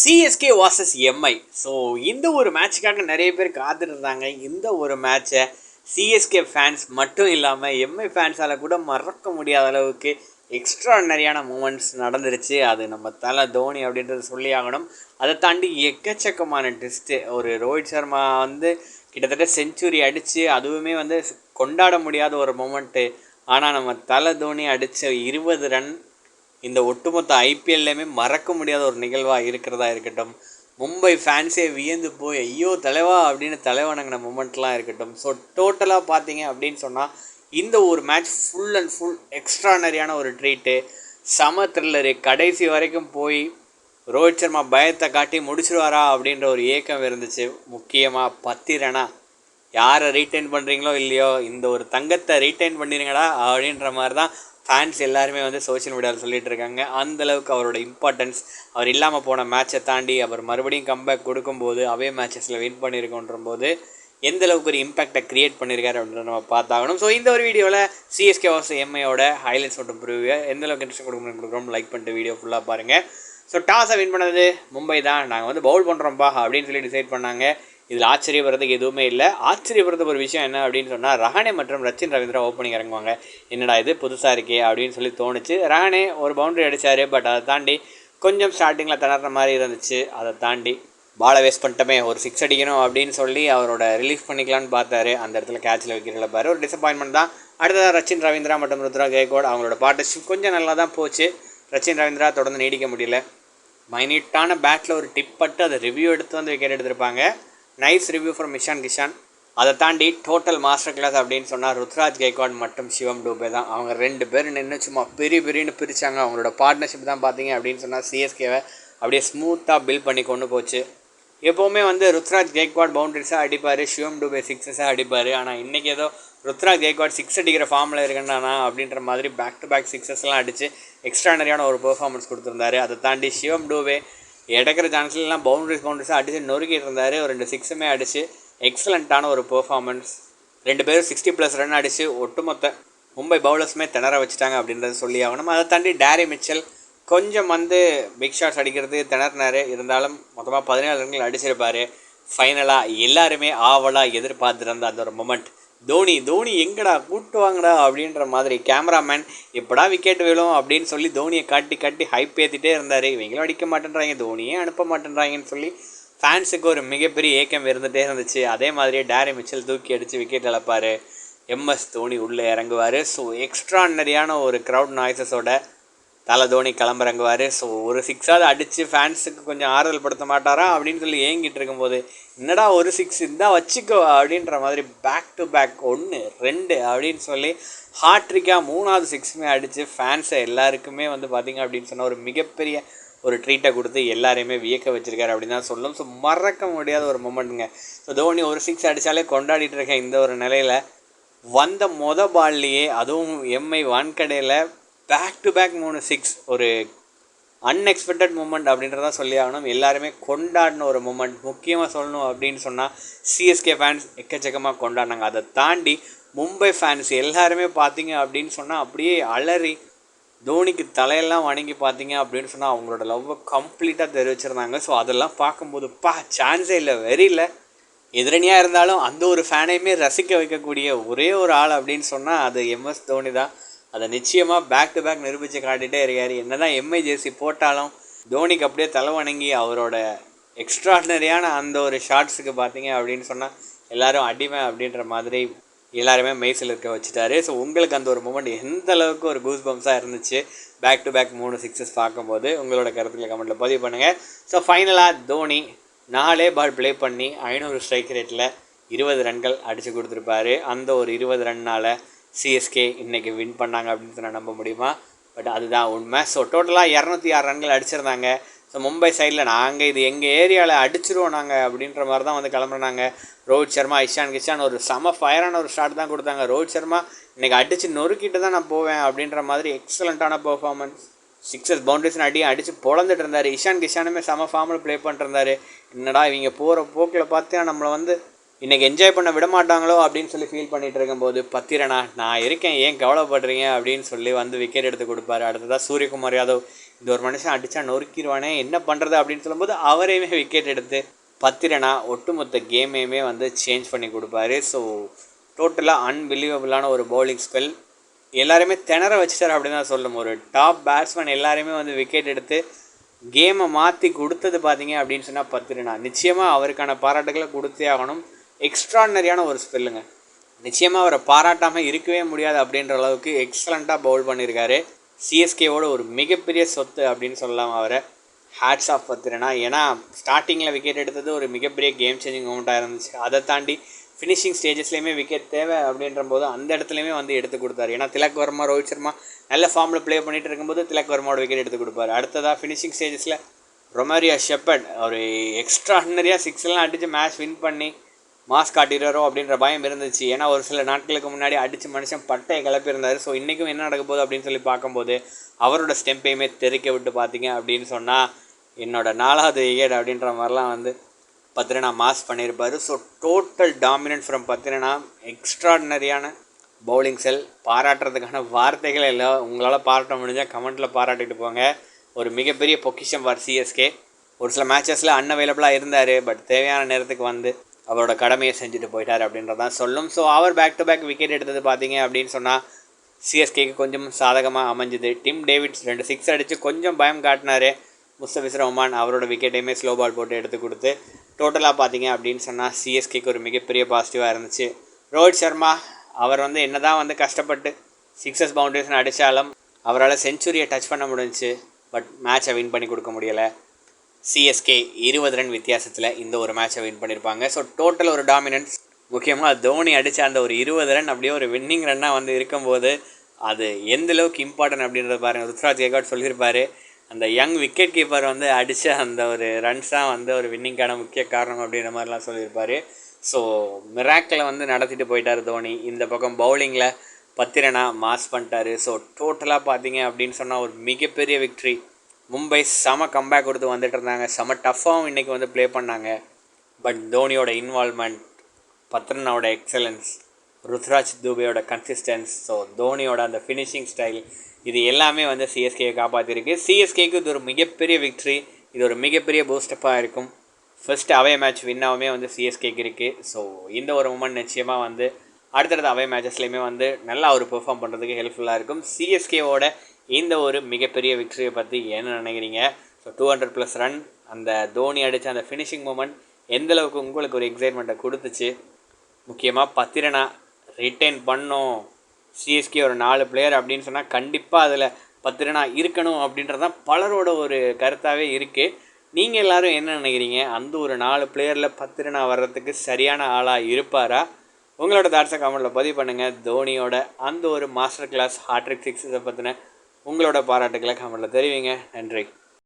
CSK versus Mi so இந்த ஒரு மேட்சுக்காக நிறைய பேர் காத்திருந்தாங்க. இந்த ஒரு மேட்சை சிஎஸ்கே ஃபேன்ஸ் மட்டும் இல்லாமல் எம்ஐ ஃபேன்ஸால் கூட மறக்க முடியாத அளவுக்கு எக்ஸ்ட்ராடனரியான மூமெண்ட்ஸ் நடந்துருச்சு. அது நம்ம தலை தோனி அப்படின்றது சொல்லி ஆகணும். அதை தாண்டி எக்கச்சக்கமான டெஸ்ட்டு ஒரு ரோஹித் சர்மா வந்து கிட்டத்தட்ட செஞ்சுரி அடித்து அதுவுமே வந்து கொண்டாட முடியாத ஒரு மூமெண்ட்டு ஆனால் நம்ம தலை தோனி அடித்த இருபது ரன் இந்த ஒட்டுமொத்த ஐபிஎல்லையுமே மறக்க முடியாத ஒரு நிகழ்வாக இருக்கிறதா இருக்கட்டும். மும்பை ஃபேன்ஸே வியந்து போய் ஐயோ தலைவா அப்படின்னு தலைவணங்கின மூமெண்ட்லாம் இருக்கட்டும். ஸோ டோட்டலாக பார்த்தீங்க அப்படின்னு சொன்னால் இந்த ஒரு மேட்ச் ஃபுல் அண்ட் ஃபுல் எக்ஸ்ட்ரானரியான ஒரு ட்ரீட்டு சம த்ரில்லரு கடைசி வரைக்கும் போய் ரோஹித் சர்மா பயத்தை காட்டி முடிச்சிருவாரா அப்படின்ற ஒரு ஏக்கம் இருந்துச்சு. முக்கியமாக பத்திரனா யாரை ரீட்டைன் பண்ணுறீங்களோ இல்லையோ இந்த ஒரு தங்கத்தை ரீட்டைன் பண்ணிடுங்கடா அப்படின்ற மாதிரி தான் ஃபேன்ஸ் எல்லாருமே வந்து சோஷியல் மீடியாவில் சொல்லிகிட்டு இருக்காங்க. அந்தளவுக்கு அவரோட இம்பார்ட்டன்ஸ் அவர் இல்லாமல் போன மேட்சை தாண்டி அவர் மறுபடியும் கம்பேக் கொடுக்கும்போது அவே மேட்சஸில் வின் பண்ணியிருக்கோன்ற போது எந்த அளவுக்கு ஒரு இம்பாக்டை க்ரியேட் பண்ணியிருக்காரு அப்படின்னு நம்ம பார்த்தாகணும். ஸோ இந்த ஒரு வீடியோவில் சிஎஸ்கே வாஸ் எம்ஐயோட ஹைலைட்ஸ் மற்றும் ப்ரிவியூ எந்த அளவுக்கு இன்ட்ரெஸ்ட் கொடுக்கணும் கொடுக்குறோம் லைக் பண்ணிட்டு வீடியோ ஃபுல்லாக பாருங்கள் ஸோ டாஸை வின் பண்ணது மும்பை தான். நாங்கள் வந்து பவுல் பண்ணுறோம்ப்பா அப்படின்னு சொல்லி டிசைட் பண்ணாங்க. இதில் ஆச்சரியப்படுறதுக்கு எதுவுமே இல்லை. ஆச்சரியப்படுறது ஒரு விஷயம் என்ன அப்படின்னு சொன்னால் ரஹானே மற்றும் ரச்சின் ரவீந்திரா ஓப்பனிங் இறங்குவாங்க. என்னடா இது புதுசாக இருக்கே அப்படின்னு சொல்லி தோணுச்சு. ரஹானே ஒரு பவுண்டரி அடித்தார் பட் அதை தாண்டி கொஞ்சம் ஸ்டார்டிங்கில் திணற மாதிரி இருந்துச்சு. அதை தாண்டி பாலை வேஸ்ட் பண்ணிட்டோமே ஒரு சிக்ஸ் அடிக்கணும் அப்படின்னு சொல்லி அவரோட ரிலீஃப் பண்ணிக்கலான்னு பார்த்தாரு. அந்த இடத்துல கேட்சில் வைக்கிறதுல பாரு ஒரு டிசப்பாயின்மெண்ட் தான். அடுத்ததாக ரச்சின் ரவீந்திரா மற்றும் ருத்ரா கேக்வாட் அவங்களோட பார்ட்னர்ஷிப் கொஞ்சம் நல்லா தான் போச்சு. ரச்சின் ரவீந்திரா தொடர்ந்து நீடிக்க முடியல. மைனியூட்டான பேட்டில் ஒரு டிப் பட்டு அதை ரிவ்யூ எடுத்து வந்து விக்கெட் எடுத்திருப்பாங்க. Nice review from Ishan Kishan அதை தாண்டி டோட்டல் மாஸ்டர் கிளாஸ் அப்படின்னு சொன்னால் ருத்ராஜ் கைக்வாட் மற்றும் சிவம் டூபே தான். அவங்க ரெண்டு பேர் நின்று சும்மா பெரிய பெரியன்னு பிரித்தாங்க அவங்களோட பார்ட்னர்ஷிப் தான் பார்த்தீங்க அப்படின்னு சொன்னால் சிஎஸ்கேவை அப்படியே ஸ்மூத்தாக பில்ட் பண்ணி கொண்டு போச்சு. எப்போவுமே வந்து ருத்ராஜ் கேக்வாட் பவுண்டரிஸாக அடிப்பார் சிவம் டூபே சிக்ஸஸாக அடிப்பார். ஆனால் இன்றைக்கி ஏதோ ருத்ராஜ் கேக்வாட் சிக்ஸ் அடிக்கிற ஃபார்மில் இருக்கேன்னா அப்படின்ற மாதிரி பேக் டு பேக் சிக்ஸஸ்லாம் அடித்து எக்ஸ்ட்ரானரியான ஒரு பெர்ஃபார்மன்ஸ் கொடுத்துருந்தாரு. அதை தாண்டி சிவம் டூபே இடக்கிற சான்ஸ்லாம் பவுண்டரிஸ் பவுண்டரிஸாக அடித்து நொறுக்கிட்டு இருந்தார். ஒரு ரெண்டு சிக்ஸுமே அடித்து எக்ஸலண்ட்டான ஒரு பெர்ஃபார்மன்ஸ் ரெண்டு பேரும் சிக்ஸ்டி ப்ளஸ் ரன் அடித்து ஒட்டுமொத்த மும்பை பவுலர்ஸுமே திணற வச்சுட்டாங்க அப்படின்றத சொல்லி ஆகணும். அதை தாண்டி டேரி மிச்சல் கொஞ்சம் வந்து பிக் ஷாட்ஸ் அடிக்கிறது திணறினார். இருந்தாலும் மொத்தமாக பதினேழு ரன்கள் அடிச்சிருப்பார். ஃபைனலாக எல்லாருமே ஆவலாக எதிர்பார்த்துருந்த அந்த ஒரு மொமெண்ட் தோனி தோனி எங்கடா கூட்டு வாங்கடா அப்படின்ற மாதிரி கேமராமேன் எப்படா விக்கெட் விழும் அப்படின்னு சொல்லி தோனியை காட்டி காட்டி ஹைப் ஏற்றிட்டே இருந்தார். இவங்களும் அடிக்க மாட்டேன்றாங்க தோனியே அனுப்ப மாட்டேன்றாங்கன்னு சொல்லி ஃபேன்ஸுக்கு ஒரு மிகப்பெரிய ஏக்கம் இருந்துகிட்டே இருந்துச்சு. அதே மாதிரியே டேரி மிச்சல் தூக்கி அடித்து விக்கெட் இழப்பார். எம்எஸ் தோனி உள்ளே இறங்குவார். ஸோ எக்ஸ்ட்ரானரியான ஒரு க்ரௌட் நாய்ஸஸோட தலை தோனி கிளம்புறங்குவார். ஸோ ஒரு சிக்ஸாவது அடித்து ஃபேன்ஸுக்கு கொஞ்சம் ஆறுதல் படுத்த மாட்டாரா அப்படின்னு சொல்லி ஏங்கிட்டு இருக்கும்போது என்னடா ஒரு சிக்ஸ் இருந்தால் வச்சுக்கோ அப்படின்ற மாதிரி பேக் டு பேக் ஒன்று ரெண்டு அப்படின்னு சொல்லி ஹாட்ரிக்காக மூணாவது சிக்ஸுமே அடித்து ஃபேன்ஸை எல்லாருக்குமே வந்து பார்த்திங்க அப்படின்னு சொன்னால் ஒரு மிகப்பெரிய ஒரு ட்ரீட்டை கொடுத்து எல்லாரையுமே வியக்க வச்சுருக்காரு அப்படின்னு தான் சொல்லணும். ஸோ மறக்க முடியாத ஒரு மூமெண்ட்டுங்க ஸோ தோனி ஒரு சிக்ஸ் அடித்தாலே கொண்டாடிட்டு இருக்கேன் இந்த ஒரு நிலையில் வந்த மொத பால்லையே அதுவும் எம்ஐ வான்கடையில் பேக் டு பேக் மூணு சிக்ஸ் ஒரு அன்எக்ஸ்பெக்டட் மூமெண்ட் அப்படின்றதான் சொல்லி ஆகணும். எல்லாருமே கொண்டாடின ஒரு மூமெண்ட் முக்கியமாக சொல்லணும் அப்படின்னு சொன்னால் சிஎஸ்கே ஃபேன்ஸ் எக்கச்சக்கமாக கொண்டாடினாங்க. அதை தாண்டி மும்பை ஃபேன்ஸ் எல்லாருமே பார்த்தீங்க அப்படின்னு சொன்னால் அப்படியே அலறி தோனிக்கு தலையெல்லாம் வணங்கி பார்த்தீங்க அப்படின்னு சொன்னால் அவங்களோட லவ்வை கம்ப்ளீட்டாக தெரிவிச்சிருந்தாங்க. ஸோ அதெல்லாம் பார்க்கும்போது பா சான்ஸே இல்லை வெறி இல்லை. எதிரணியாக இருந்தாலும் அந்த ஒரு ஃபேனையுமே ரசிக்க வைக்கக்கூடிய ஒரே ஒரு ஆள் அப்படின்னு சொன்னால் அது எம்எஸ் தோனி தான். அதை நிச்சயமாக பேக் டு பேக் நிரூபித்து காட்டிகிட்டே இருக்கார். என்ன தான் எம்ஐ ஜெர்சி போட்டாலும் தோனிக்கு அப்படியே தலை வணங்கி அவரோட எக்ஸ்ட்ராடினரியான அந்த ஒரு ஷார்ட்ஸுக்கு பார்த்தீங்க அப்படின்னு சொன்னால் எல்லோரும் அடிமை அப்படின்ற மாதிரி எல்லாருமே மெய்சில் இருக்க வச்சுட்டாரு. ஸோ உங்களுக்கு அந்த ஒரு மூமெண்ட் எந்த அளவுக்கு ஒரு கூஸ் பம்ஸாக இருந்துச்சு? பேக் டு பேக் மூணு சிக்ஸஸ் பார்க்கும்போது உங்களோட கருத்துக்களை கமெண்ட்டில் பதிவு பண்ணுங்கள் ஸோ ஃபைனலாக தோனி நாலே பால் ப்ளே பண்ணி ஐநூறு ஸ்ட்ரைக் ரேட்டில் இருபது ரன்கள் அடித்து கொடுத்துருப்பாரு. அந்த ஒரு இருபது ரன்னால் சிஎஸ்கே இன்றைக்கி வின் பண்ணாங்க அப்படின்னு சொன்னால் நம்ப முடியுமா? பட் அதுதான் உண்மை. ஸோ டோட்டலாக இரநூத்தி ஆறு ரன்கள் அடிச்சிருந்தாங்க. ஸோ மும்பை சைடில் நாங்கள் இது எங்கள் ஏரியாவில் அடிச்சிருவோம் நாங்கள் அப்படின்ற மாதிரி தான் வந்து கிளம்புறாங்க ரோஹித் சர்மா இஷான் கிஷான் ஒரு செம ஃபயரான ஒரு ஸ்டார்ட் தான் கொடுத்தாங்க. ரோஹித் சர்மா இன்றைக்கி அடித்து நொறுக்கிட்டு தான் நான் போவேன் அப்படின்ற மாதிரி எக்ஸலண்ட்டான பர்ஃபார்மன்ஸ் சிக்ஸஸ் பவுண்டரிஸ்னு அடி அடித்து பொழந்துட்டு இருந்தார். இஷான் கிஷானுமே செம ஃபார்மில் ப்ளே பண்ணிட்டு என்னடா இவங்க போகிற போக்கில் பார்த்தா நம்மளை வந்து இன்றைக்கி என்ஜாய் பண்ண விட மாட்டாங்களோ அப்படின்னு சொல்லி ஃபீல் பண்ணிகிட்டு இருக்கும்போது பத்திரனா நான் இருக்கேன். ஏன் கவலைப்படுறீங்க? அப்படின்னு சொல்லி வந்து விக்கெட் எடுத்து கொடுப்பாரு. அடுத்ததாக சூரியகுமார் யாதவ் இந்த ஒரு மனுஷன் அடித்தா நொறுக்கிடுவானே என்ன பண்ணுறது அப்படின்னு சொல்லும்போது அவரையுமே விக்கெட் எடுத்து பத்திரனா ஒட்டுமொத்த கேமையுமே வந்து சேஞ்ச் பண்ணி கொடுப்பாரு. ஸோ டோட்டலாக அன்பிலீவபிளான ஒரு பவுலிங் ஸ்பெல் எல்லாருமே திணற வச்சுட்டார் அப்படின்னு தான் சொல்லும். ஒரு டாப் பேட்ஸ்மேன் எல்லாருமே வந்து விக்கெட் எடுத்து கேமை மாற்றி கொடுத்தது பார்த்தீங்க அப்படின்னு சொன்னால் பத்திரனா நிச்சயமாக அவருக்கான பாராட்டுகளை கொடுத்தே ஆகணும். எக்ஸ்ட்ராடனரியான ஒரு ஸ்பெல்லுங்க நிச்சயமாக அவரை பாராட்டாமல் இருக்கவே முடியாது அப்படின்ற அளவுக்கு எக்ஸலண்ட்டாக பவுல் பண்ணியிருக்காரு சிஎஸ்கேவோட ஒரு மிகப்பெரிய சொத்து அப்படின்னு சொல்லலாம் அவரை. Hats off Pathirana? ஏன்னா ஸ்டார்டிங்கில் விக்கெட் எடுத்தது ஒரு மிகப்பெரிய கேம் சேஞ்சிங் மூமெண்ட்டாக இருந்துச்சு. அதை தாண்டி ஃபினிஷிங் ஸ்டேஜஸ்லேயுமே விக்கெட் தேவை அப்படின்ற போது அந்த இடத்துலையுமே வந்து எடுத்து கொடுத்தாரு. ஏன்னா திலக் வர்மா ரோஹித் சர்மா நல்ல ஃபார்மில் ப்ளே பண்ணிகிட்டு இருக்கும்போது திலக் வர்மாவோட விக்கெட் எடுத்து கொடுப்பாரு. அடுத்ததாக ஃபினிஷிங் ஸ்டேஜஸில் ரொமாரியா ஷெப்பர்ட் ஒரு எக்ஸ்ட்ராடினரியாக சிக்ஸ்லாம் அடித்து மேட்ச் வின் பண்ணி மாஸ்க் காட்டிடுறோம் அப்படின்ற பயம் இருந்துச்சு. ஏன்னா ஒரு சில நாட்களுக்கு முன்னாடி அடித்து மனுஷன் பட்டையை கிளப்பியிருந்தார். ஸோ இன்றைக்கும் என்ன நடக்க போகுது அப்படின்னு சொல்லி பார்க்கும்போது அவரோட ஸ்டெம்பையுமே தெறிக்க விட்டு பார்த்தீங்க அப்படின்னு சொன்னால் என்னோடய நாலாவது ஏடு அப்படின்ற மாதிரிலாம் வந்து பத்திரனா மாஸ் பண்ணியிருப்பார். So total dominant from Pathirana எக்ஸ்ட்ராடினரியான bowling செல் பாராட்டுறதுக்கான வார்த்தைகள் இல்லை. உங்களால் பாராட்ட முடிஞ்சால் கமெண்ட்டில் பாராட்டிட்டு போங்க. ஒரு மிகப்பெரிய பொக்கிஷம் ஃபார் சிஎஸ்கே ஒரு சில மேட்சஸில் அன்அவைலபிளாக இருந்தார் பட் தேவையான நேரத்துக்கு வந்து அவரோட கடமையை செஞ்சுட்டு போயிட்டார் அப்படின்றதான் சொல்லும். ஸோ அவர் பேக் டு பேக் விக்கெட் எடுத்தது பார்த்தீங்க அப்படின்னு சொன்னால் சிஎஸ்கேக்கு கொஞ்சம் சாதகமாக அமைஞ்சுது. டிம் டேவிட்ஸ் ரெண்டு சிக்ஸ் அடித்து கொஞ்சம் பயம் காட்டினார். முஸ்தபிஸ் ரஹ்மான் அவரோட விக்கெட்டையுமே ஸ்லோ பால் போட்டு எடுத்து கொடுத்து டோட்டலாக பார்த்தீங்க அப்படின்னு சொன்னால் சிஎஸ்கேக்கு ஒரு மிகப்பெரிய பாசிட்டிவாக இருந்துச்சு. ரோஹித் சர்மா அவர் வந்து என்ன தான் வந்து கஷ்டப்பட்டு சிக்ஸஸ் பவுண்டரிஸ்னு அடித்தாலும் அவரால் செஞ்சுரியை டச் பண்ண முடிஞ்சுச்சு. பட் மேட்சை வின் பண்ணி கொடுக்க முடியலை. சிஎஸ்கே இருபது ரன் வித்தியாசத்தில் இந்த ஒரு மேட்சை வின் பண்ணியிருப்பாங்க ஸோ டோட்டல் ஒரு டாமினன்ஸ் முக்கியமாக தோனி அடித்த அந்த ஒரு இருபது ரன் அப்படியே ஒரு வின்னிங் ரன்னாக வந்து இருக்கும்போது அது எந்த அளவுக்கு இம்பார்ட்டன்ட் அப்படின்றத பாருங்கள் ருத்ராஜ் கேகாட் சொல்லியிருப்பார் அந்த யங் விக்கெட் கீப்பர் வந்து அடித்த அந்த ஒரு ரன்ஸ் தான் வந்து ஒரு வின்னிங்கான முக்கிய காரணம் அப்படின்ற மாதிரிலாம் சொல்லியிருப்பார். ஸோ மிராக்கில் வந்து நடத்திட்டு போயிட்டார் தோனி. இந்த பக்கம் பவுலிங்கில் பத்திரனா மாஸ் பண்ணிட்டாரு. ஸோ டோட்டலாக பார்த்தீங்க அப்படின்னு சொன்னால் ஒரு மிகப்பெரிய விக்ட்ரி மும்பை செம கம்பேக் கொடுத்து வந்துட்டு இருந்தாங்க. செம டஃப்பாகவும் இன்றைக்கி வந்து ப்ளே பண்ணாங்க. பட் தோனியோட இன்வால்மெண்ட் பத்ரனாவோட எக்ஸலன்ஸ் ருத்ராஜ் தூபையோட கன்சிஸ்டன்ஸ் ஸோ தோனியோட அந்த ஃபினிஷிங் ஸ்டைல் இது எல்லாமே வந்து சிஎஸ்கேயை காப்பாற்றிருக்கு சிஎஸ்கேக்கு இது ஒரு மிகப்பெரிய விக்ட்ரி இது ஒரு மிகப்பெரிய பூஸ்டப்பாக இருக்கும். ஃபர்ஸ்ட் அவே மேட்ச் வின்னாகவுமே வந்து சிஎஸ்கேக்கு இருக்குது ஸோ இந்த ஒரு மூமெண்ட் நிச்சயமாக வந்து அடுத்தடுத்த அவே மேட்சஸ்லையுமே வந்து நல்லா அவர் பெர்ஃபார்ம் பண்ணுறதுக்கு ஹெல்ப்ஃபுல்லாக இருக்கும். சிஎஸ்கேவோட இந்த ஒரு மிகப்பெரிய விக்டரியை பற்றி என்ன நினைக்கிறீங்க? So two hundred plus run அந்த தோனி அடித்த அந்த ஃபினிஷிங் மூமெண்ட் எந்தளவுக்கு உங்களுக்கு ஒரு எக்ஸைட்மெண்ட்டை கொடுத்துச்சு? முக்கியமாக பத்திரனா ரிட்டைன் பண்ணோம் சிஎஸ்கே ஒரு நாலு பிளேயர் அப்படின்னு சொன்னால் கண்டிப்பாக அதில் பத்திரனா இருக்கணும் அப்படின்றது தான் பலரோட ஒரு கருத்தாகவே இருக்குது நீங்கள் எல்லோரும் என்ன நினைக்கிறீங்க? அந்த ஒரு நாலு பிளேயரில் பத்திரனா வர்றதுக்கு சரியான ஆளாக இருப்பாரா? உங்களோட தாட்ஸை கமெண்ட்டில் பதிவு பண்ணுங்கள் தோனியோட அந்த ஒரு மாஸ்டர் கிளாஸ் ஹார்ட்ரிக் சிக்ஸை பற்றின உங்களோட பாராட்டுக்களை கமெண்ட்டில் தெரிவிங்க. நன்றி.